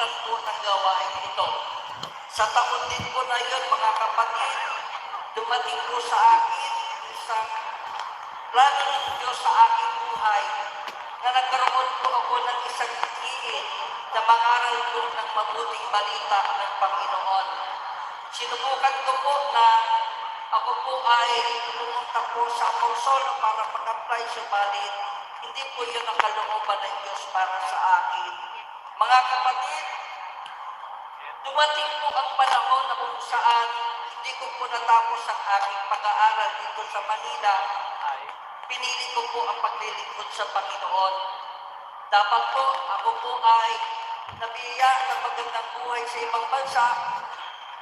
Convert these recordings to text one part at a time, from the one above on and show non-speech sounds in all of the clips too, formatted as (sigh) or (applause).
pamamagitan po ng gawain ito. Sa taon din po na yun, mga kapatid, dumating po sa akin isang plano ng Diyos sa aking buhay na nagkaroon po ako ng isang hiin na mangaral po ng mabuting balita ng Panginoon. Sinubukan ko po na ako po ay pumunta po sa Apostol para mag-apply subalit hindi po yun ang kalooban ng Diyos para sa akin. Mga kapatid, dumating po ang panahon na kung saan hindi ko po natapos ang aking pag-aaral dito sa Manila. Pinili ko po ang paglilingkod sa Panginoon. Dapat po, ako po ay nabiya ng magandang buhay sa ibang bansa,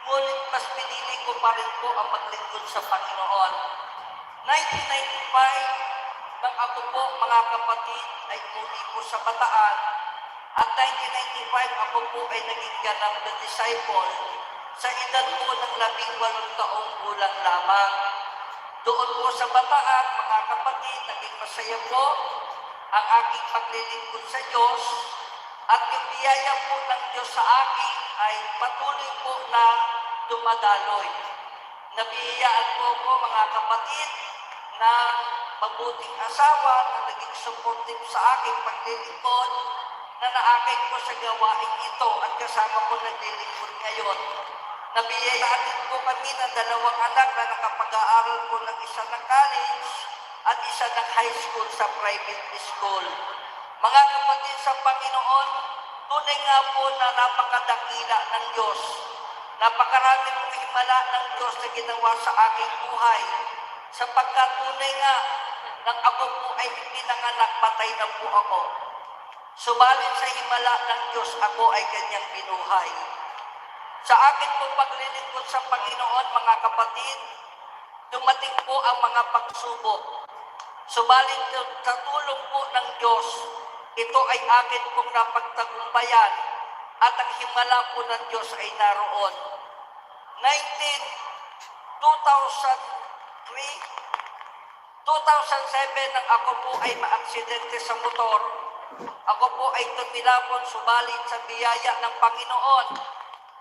ngunit mas pinili ko pa rin po ang maglingkod sa Panginoon. 1995, nang ako po, mga kapatid, ay muli po sa Bataan, at 1995, ako po ay naging ganap na disciple sa edad po ng labing walong taong gulang lamang. Doon po sa Bataan, mga kapatid, naging masaya po ang aking paglilingkod sa Diyos at yung biyaya po ng Diyos sa akin ay patuloy po na dumadaloy. Nabiyayaan po ko mga kapatid na mabuting asawa na naging supportive sa aking paglilingkod na naakay ko sa gawain ito at kasama ko naglilingkod ngayon. Po kami ng dalawang anak na nakapag-aaral po ng isa ng college at isa ng high school sa private school. Mga kapatid sa Panginoon, tunay nga po na napakadakila ng Diyos. Napakarami pong himala ng Diyos na ginawa sa aking buhay. Sapagkat tunay nga, nang ako po ay pinanganak, patay na po ako. Subalit sa himala ng Diyos, ako ay kanyang binuhay. Sa akin po paglilingkod sa Panginoon, mga kapatid, dumating po ang mga pagsubok. Subalit sa tulong po ng Diyos, ito ay akin pong napagtagumpayan at ang himala po ng Diyos ay naroon. 19, 2003, 2007 nang ako po ay maaksidente sa motor, ako po ay tumilapon subalit sa biyaya ng Panginoon.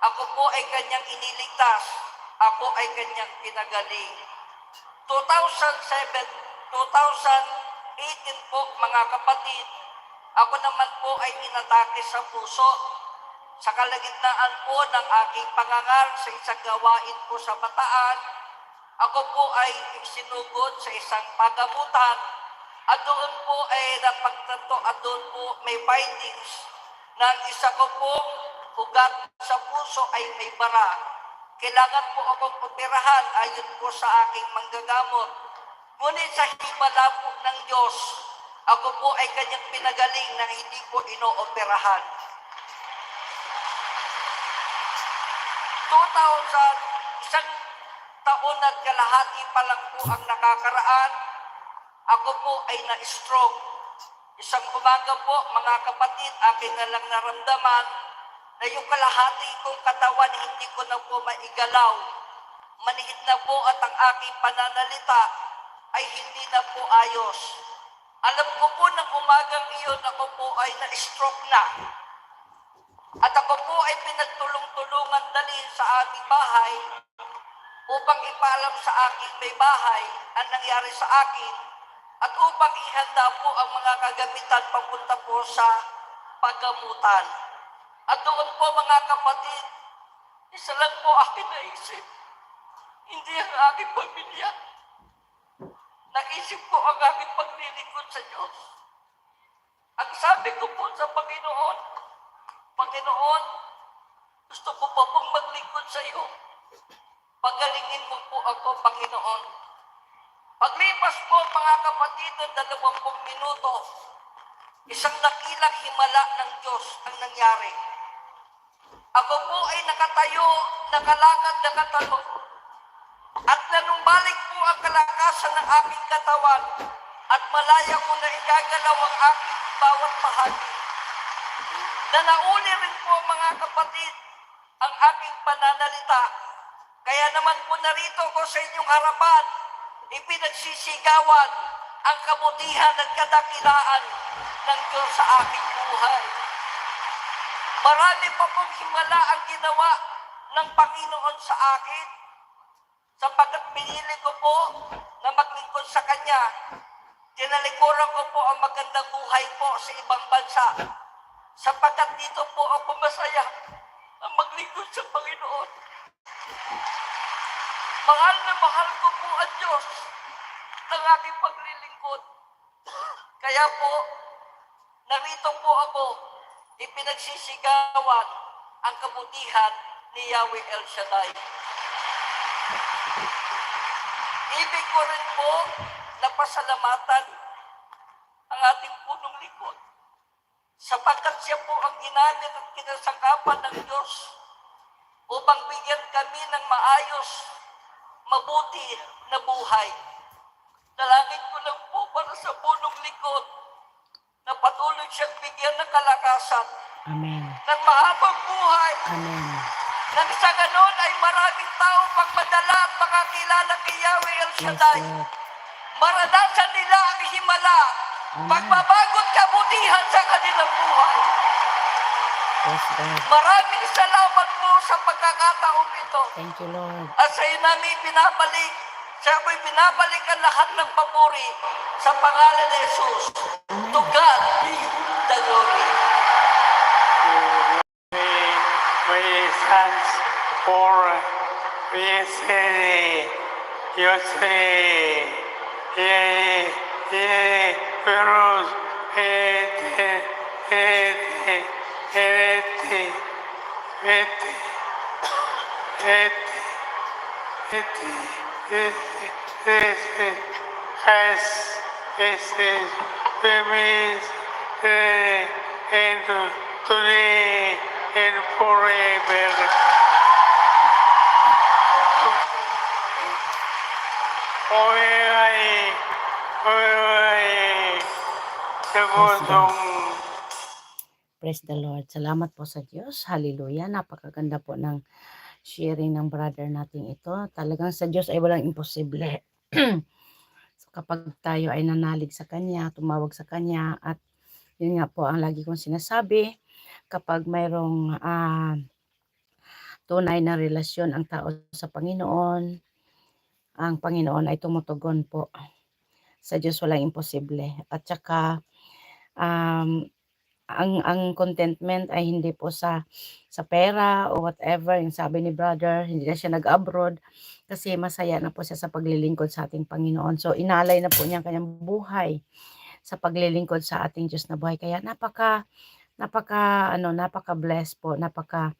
Ako po ay kanyang iniligtas. Ako ay kanyang pinagaling. 2007, 2018 po mga kapatid, ako naman po ay inatake sa puso. Sa kalagitnaan po ng aking pangangar sa isang gawain po sa Bataan, ako po ay sinugod sa isang pagamutan at doon po ay napagtanto at doon po may findings na ang isa ko po ugat sa puso ay may bara. Kailangan po akong operahan ayon po sa aking manggagamot. Ngunit sa himala po ng Diyos, ako po ay kanyang pinagaling na hindi ko inooperahan. 2000, isang taon at kalahati pa lang po ang nakakaraan, ako po ay na-stroke. Isang umaga po, mga kapatid, akin na lang naramdaman na yung kalahati kong katawan hindi ko na po maigalaw. Manihit na po at ang aking pananalita ay hindi na po ayos. Alam ko po ng umagang iyon ako po ay na-stroke na. At ako po ay pinagtulong-tulungan dalhin sa aming bahay upang ipaalam sa akin may bahay ang nangyari sa akin at upang ihanda po ang mga kagamitan papunta po sa paggamutan. At doon po mga kapatid, isa lang po akin naisip, hindi ang aking pamilya. Naisip ko ang aking paglilingkod sa Diyos. Ang sabi ko po sa Panginoon, Panginoon, gusto ko pa pong maglingkod sa iyo. Pagalingin mo po ako, Panginoon. Paglipas po, mga kapatid, ng dalawampung minuto, isang dakilang himala ng Diyos ang nangyari. Ako po ay nakatayo, nakalakad, nakatalo. At nanumbalik po ang kalakasan ng aking katawan at malaya ko na igagalaw ang aking bawat bahagi. Na nauli rin po mga kapatid ang aking pananalita. Kaya naman po narito ko sa inyong harapan, ipinagsisigawan ang kabutihan at kadakilaan ng Diyos sa aking buhay. Marami pa pong himala ang ginawa ng Panginoon sa akin sapagkat pinili ko po na maglingkod sa Kanya. Tinalikuran ko po ang magandang buhay po sa ibang bansa sapagkat dito po ako masaya na maglingkod sa Panginoon. Mahal na mahal ko po ang Diyos ng aking paglilingkod. Kaya po, narito po ako, ipinagsisigawan ang kabutihan ni Yahweh El Shaddai. Ibig ko rin po na pasalamatan ang ating punong likod sapagkat siya po ang ginamit at kinasangkapan ng Diyos upang bigyan kami ng maayos, mabuti na buhay. Dalangin ko lang po para sa punong likod na patuloy siyang bigyan ng kalakasan Amen. ng mahabang buhay Amen. nang sa ganon ay maraming tao pang madala at makakilala kay Yahweh El Yes, Shaddai. Lord. Maranasan nila ang himala, Amen. pagbabagot kabutihan sa kanilang buhay. Yes, God. Maraming salamat po sa pagkakataong ito. Thank you, Lord. At sa iyo namin binabalik, sa ako'y binabalik ang lahat ng papuri sa pangalan ni Jesus. To God be the glory. we, we thanks for we say you say ye ye virus et এতে এতে এতে এস এস এস এস এস premise and তুলে এর পরে বের ওই ওই ওই দেবো Praise the Lord. Salamat po sa Diyos. Hallelujah. Napakaganda po ng sharing ng brother natin ito. Talagang sa Diyos ay walang imposible. (clears throat) so kapag tayo ay nanalig sa Kanya, tumawag sa Kanya, at yun nga po ang lagi kong sinasabi, kapag mayroong ah, tunay na relasyon ang tao sa Panginoon, ang Panginoon ay tumutugon po. Sa Diyos walang imposible. At saka, um, ang ang contentment ay hindi po sa sa pera o whatever. Yung sabi ni brother hindi na siya nag-abroad kasi masaya na po siya sa paglilingkod sa ating Panginoon. So inalay na po niya ang kanyang buhay sa paglilingkod sa ating Diyos na buhay. Kaya napaka napaka ano napaka blessed po napaka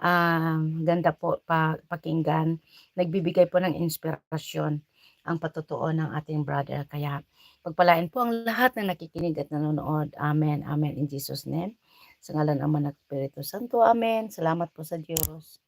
um, ganda po pa, pakinggan. Nagbibigay po ng inspirasyon ang patutuo ng ating brother kaya Pagpalain po ang lahat ng nakikinig at nanonood. Amen. Amen. In Jesus' name. Sa ngalan ng Ama ng Espiritu Santo. Amen. Salamat po sa Diyos.